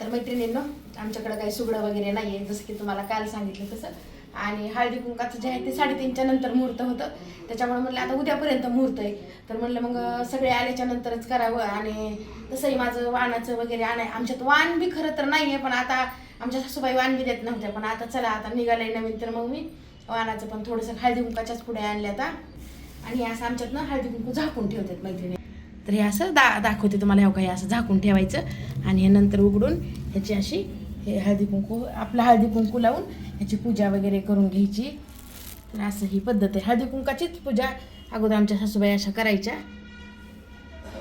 तर मैत्रिणींनो आमच्याकडे काही सुगडं वगैरे नाही आहे जसं की तुम्हाला काल सांगितलं तसं. आणि हळदी कुंकाचं जे आहे ते साडेतीनच्या नंतर मुहूर्त होतं. त्याच्यामुळे म्हणलं आता उद्यापर्यंत मुहूर्त आहे. तर म्हणलं मग सगळे आल्याच्या नंतरच करावं. आणि तसंही माझं वाणाचं वगैरे आणाय आमच्यात वाण बी खरं तर नाही आहे पण आता आमच्या सासूबाई वाण बी देत नव्हत्या. पण आता चला आता निघालंय नवीन तर मग मी. वाणाचं पण थोडंसं हळदी कुंकाच्याच पुढे आणल्या आता आणि असं आमच्यात ना हळदी कुंकू झाकून ठेवतात मैत्रिणी. तर हे असं दा दाखवते तुम्हाला हे काही असं झाकून ठेवायचं. आणि हे नंतर उघडून ह्याची अशी हे हळदी कुंकू आपला हळदी कुंकू लावून ह्याची पूजा वगैरे करून घ्यायची. तर असं ही पद्धत आहे. हळदी कुंकाचीच पूजा अगोदर आमच्या सासूबाई अशा करायच्या.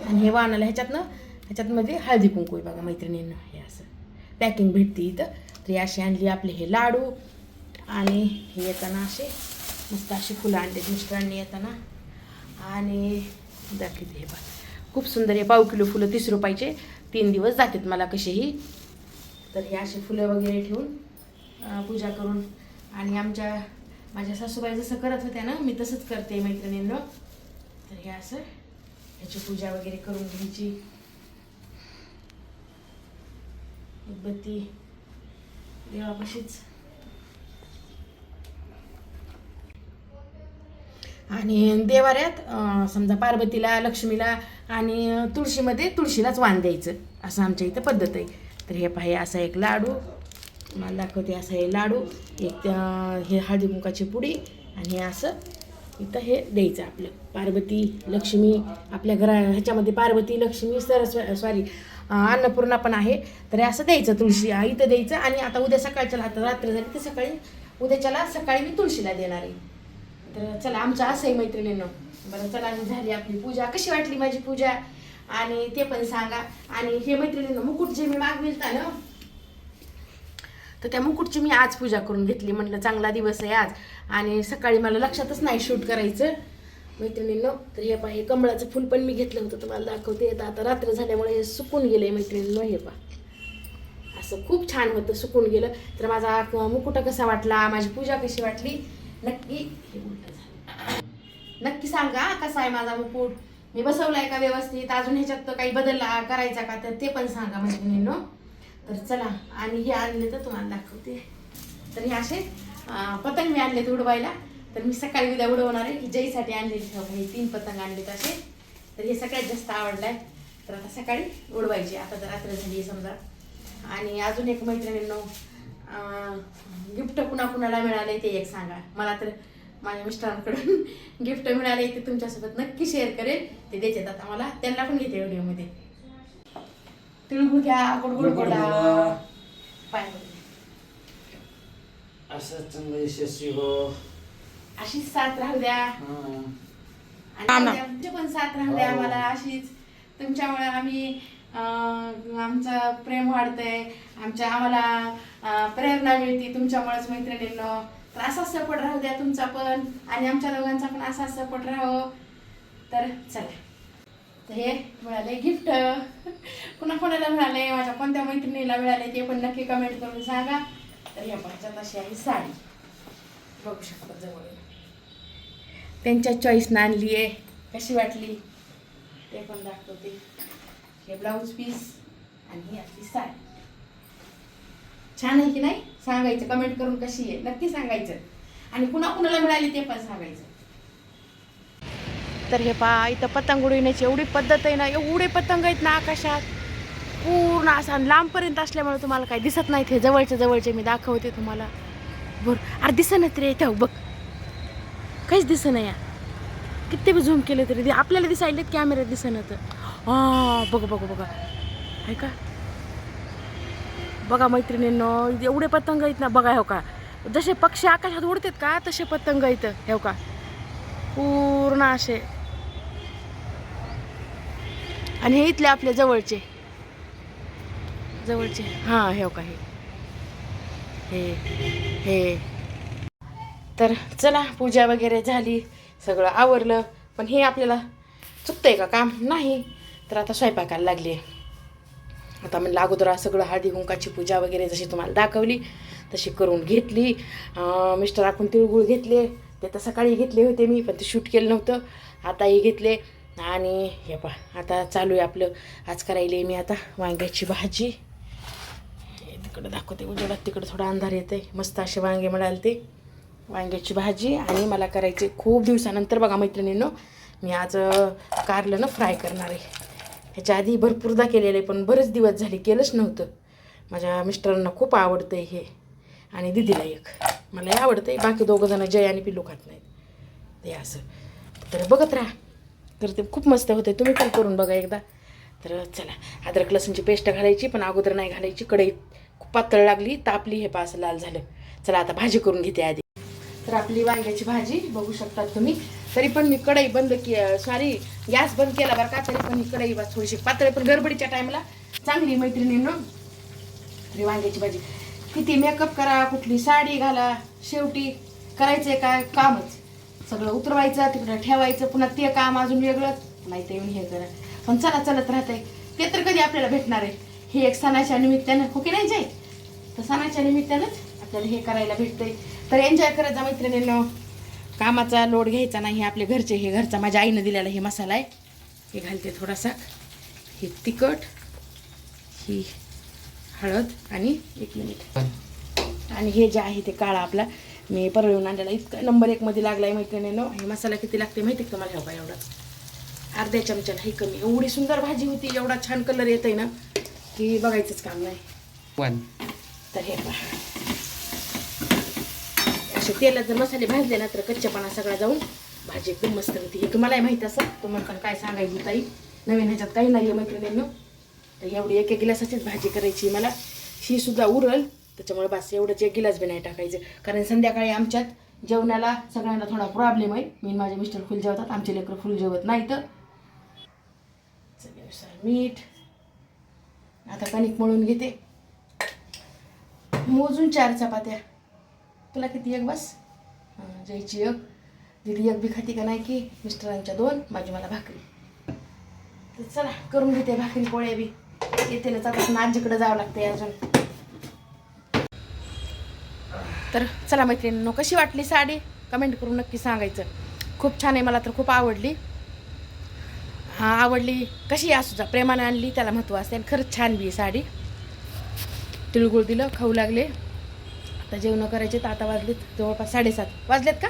आणि हे वाणाला ह्याच्यातनं ह्याच्यातमध्ये हळदी कुंकू आहे बघा मैत्रिणींना हे असं. पॅकिंग भेटते इथं. तर अशी आणली आपले हे लाडू. आणि हे येताना असे मस्त अशी फुलं आणली मिस्टरांनी येताना. आणि दाखवते हे बघा. खूप सुंदर आहे. पाव किलो फुलं तीस रुपयाचे. तीन दिवस जातात मला कसेही. तर हे असे फुलं वगैरे ठेवून पूजा करून. आणि आमच्या माझ्या सासूबाई जसं करत होत्या ना मी तसंच करते मैत्रिणींना. तर हे असं ह्याची पूजा वगैरे करून घ्यायची. उदबत्ती देवापाशीच. आणि देवाऱ्यात समजा पार्वतीला लक्ष्मीला आणि तुळशीमध्ये तुळशीलाच वाण द्यायचं. असं आमच्या इथं पद्धत आहे. तर हे पाहे असा एक लाडू. मला दाखवते असा हे लाडू. एक हे हळदी कुंकाची पुडी आणि हे असं इथं हे द्यायचं आपलं. पार्वती लक्ष्मी आपल्या घरा ह्याच्यामध्ये पार्वती लक्ष्मी सरस्व सॉरी अन्नपूर्णा पण आहे. तर असं द्यायचं तुळशी इथं द्यायचं आणि आता उद्या सकाळच्या आता रात्र झाली ते सकाळी उद्याच्याला सकाळी मी तुळशीला देणार आहे. तर चला आमचं असं आहे मैत्रिणींनो. बरं चला ही झाली आपली पूजा. कशी वाटली माझी पूजा? आणि ते पण सांगा. आणि हे मैत्रिणींनो मुकुट जे मी मागविलता ना? तर त्या मुकुटची मी आज पूजा करून घेतली. म्हटलं चांगला दिवस आहे आज. आणि सकाळी मला लक्षातच नाही शूट करायचं. मैत्रिणींनो तर हे पहा हे कमळाचं फुल पण मी घेतलं होतं. तुम्हाला दाखवते. आता रात्र झाल्यामुळे हे सुकून गेलं आहे मैत्रिणींनो हे पहा. असं खूप छान होतं सुकून गेलं. तर माझा मुकुट कसा वाटला? माझी पूजा कशी वाटली? नक्की. हे उलट झालं. नक्की सांगा कसा आहे माझा मुकुट? मी बसवलाय का व्यवस्थित? अजून ह्याच्यात तर काही बदलला करायचा का? तर ते पण सांगा मैत्रिणींनो तर चला आणि हे आणले तर तुम्हाला दाखवते. तर हे असे पतंग मी आणलेत उडवायला. तर मी सकाळी उद्या उडवणार आहे. की जयसाठी आणलेले हे तीन पतंग आणलेत असे. तर हे सगळ्यात जास्त आवडलाय. तर आता सकाळी उडवायचे. आता तर रात्र झाली समजा. आणि अजून एक मैत्रिणींनो गिफ्ट कुणा कुणाला मिळाले ते एक सांगा. मला तर माझ्या मिस्टरांकडून गिफ्ट मिळाले ते तुमच्यासोबत नक्की शेअर करेल. ते देतात आता मला. त्यांना पण घेते व्हिडिओमध्ये तिळगुळ घ्या गोडगोड गोडा पाय. असं चांगलं यशस्वी हो. अशीच साथ राहू द्या. हं. आणि तुमची पण साथ राहू द्या आम्हाला अशीच. तुमच्यामुळे आम्ही आमचं प्रेम वाढतंय. आमच्या आम्हाला प्रेरणा मिळते. तुमच्यामुळेच मैत्रिणींना तर असाच सपोर्ट राहू द्या तुमचा पण. आणि आमच्या दोघांचा पण असाच सपोर्ट राहावं तर चला. तर हे मिळाले गिफ्ट पुन्हा कोणाला मिळाले? माझ्या कोणत्या मैत्रिणीला मिळाले ते पण नक्की कमेंट करून सांगा. तर या पाहिजे अशी आहे साडी. बघू शकता जवळ. त्यांच्या चॉईसनं आणली आहे. कशी वाटली? ते पण दाखवते. हे ब्लाऊज पीस आणि ही आपली साडी. छान आहे की नाही? सांगायचं कमेंट करून कशी आहे? नक्की सांगायचं. आणि पुन्हा कुणाला मिळाली ते पण सांगायचं. तर हे पहा इथं पतंग उडविण्याची एवढी पद्धत आहे ना एवढे पतंग आहेत ना आकाशात. पूर्ण असं लांबपर्यंत असल्यामुळे तुम्हाला काही दिसत नाही ते जवळचे जवळचे मी दाखवते तुम्हाला. बरं अरे दिसत रे इथं बघ. काहीच दिसत नाही किती बी झूम केले तरी आपल्याला दिसायलेत कॅमेऱ्यात दिसणं तर हा बघा बघा बघा. आहे का बघा मैत्रिणींनो एवढे पतंग आहेत ना बघा हो का. जसे पक्षी आकाशात उडतात का तसे पतंग आहेत हो का. पूर्ण असे. आणि हे इथले आपले जवळचे. जवळचे. हां हे हो का हे. हे हे. तर चला पूजा वगैरे झाली सगळं आवरलं पण हे आपल्याला चुकतंय का काम? नाही. तर आता स्वयंपाकाला लागली आता म्हणलं अगोदर सगळं हळदी कुंकाची पूजा वगैरे जशी तुम्हाला दाखवली तशी करून घेतली. मिस्टर आखून तिळगुळ घेतले ते तर सकाळी घेतले होते मी पण ते शूट केलं नव्हतं. आताही घेतले. आणि हे पा आता चालू आहे आपलं. आज करायले मी आता वांग्याची भाजी. तिकडं दाखवते उजेडात तिकडं थोडा अंधार येते मस्त असे वांगे मिळाले ते. वांग्याची भाजी आणि मला करायचे खूप दिवसानंतर बघा मैत्रिणींनो मी आज कारलं कारलं फ्राय करणार आहे. ह्याच्या आधी भरपूरदा केलेलं आहे पण बरेच दिवस झाले केलंच नव्हतं. माझ्या मिस्टरांना खूप आवडतं आहे हे. आणि दिदीला एक. मला आवडतं आहे बाकी दोघं जण जय आणि पिल्लू खात नाहीत. ते असं. तर बघत राहा. तर ते खूप मस्त होते. तुम्ही पण करून बघा एकदा. तर चला. अद्रक लसूणची पेस्ट घालायची पण अगोदर नाही घालायची. कढई खूप पातळ लागली. तापली हे पास लाल झालं. चला आता भाजी करून घेते आधी. तर आपली वांग्याची भाजी बघू शकतात तुम्ही. तरी पण मी कढई बंद की सॉरी गॅस बंद केला बरं का तरी पण ही कढई बा थोडीशी पातळी पण गडबडीच्या टाईमला चांगली मैत्रिणीनं वांग्याची भाजी. किती मेकअप करा कुठली साडी घाला शेवटी करायचे काय कामच. सगळं उतरवायचं तिकडं ठेवायचं पुन्हा ते काम अजून वेगळंच नाही ते येऊन हे करा. पण चला चलत राहतंय. ते तर कधी आपल्याला भेटणार आहे. हे एक सणाच्या निमित्तानं हो की नाही जाईल तर सणाच्या निमित्तानंच आपल्याला हे करायला भेटतंय. तर एन्जॉय करत जा मैत्रिणींनो. कामाचा लोड घ्यायचा नाही हे आपले घरचे हे घरचा माझ्या आईनं दिलेला हे मसाला आहे. हे घालते थोडासा. हे तिखट ही हळद आणि एक मिनिट. आणि हे जे आहे ते काळा आपला मी परळून आणलेला. इतका नंबर एकमध्ये लागला आहे मैत्रिणीनं. हे मसाला किती लागते माहिती आहे का तुम्हाला? हवा एवढा. अर्ध्या चमच्याला हे कमी. एवढी सुंदर भाजी होती एवढा छान कलर येत आहे ना की बघायचंच काम नाही. वन. तर हे पहा. असे तेलात जर मसाले भाजले ना तर कच्चेपणा सगळा जाऊन भाजी एकदम मस्त होती. हे तुम्हालाही माहीत असं तुम्हाला पण काय सांगायची ताई? नवीन ह्याच्यात काही नाही आहे मैत्रिणींनो. तर एवढी एक एक गिलासाचीच भाजी करायची मला. ही सुद्धा उरल. त्याच्यामुळे बस एवढंच एक गिलास बी नाही टाकायचं. कारण संध्याकाळी आमच्यात जेवणाला सगळ्यांना थोडा प्रॉब्लेम आहे. मी माझे मिस्टर फुल जेवतात आमचे लेकरं फुल जेवत नाही तर मीठ. आता कणिक मळून घेते. मोजून चार चपात्या. तुला किती एक बस? हं, जयची एक. दीदी एक बी खाती का नाही की? मिस्टरांच्या दोन माझी मला भाकरी. तर चला करून घेते भाकरी पोळ्या बी. येतेलच आता पण आजीकडे जावं लागते अजून. तर चला मैत्रिणींनो कशी वाटली साडी? कमेंट करून नक्की सांगायचं. खूप छान आहे मला तर खूप आवडली. हा आवडली कशी असू जा प्रेमाने आणली त्याला महत्त्व असते आणि खरंच छान बी आहे साडी. तिळगुळ दिलं खाऊ लागले. आता जेवणं करायचे तर आता वाजलेत जवळपास साडेसात. वाजलेत का?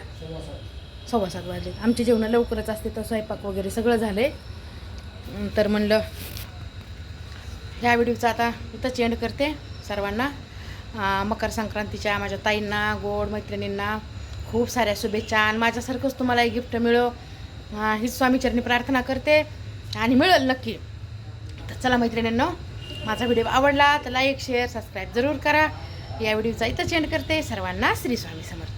सव्वा सात वाजलेत. आमचे जेवण लवकरच असते तर स्वयंपाक वगैरे सगळं झालं आहे तर म्हणलं ह्या व्हिडिओचा आता इथंच एंड करते सर्वांना. मकर संक्रांतीच्या माझ्या ताईंना गोड मैत्रिणींना खूप साऱ्या शुभेच्छा. आणि माझ्यासारखंच तुम्हाला एक गिफ्ट मिळो. हीच स्वामीचरणी प्रार्थना करते. आणि मिळेल नक्की. तर चला मैत्रिणींना माझा व्हिडिओ आवडला तर लाईक शेअर सबस्क्राईब जरूर करा. या व्हिडिओचा इथं चेंड करते. सर्वांना श्री स्वामी समर्थ.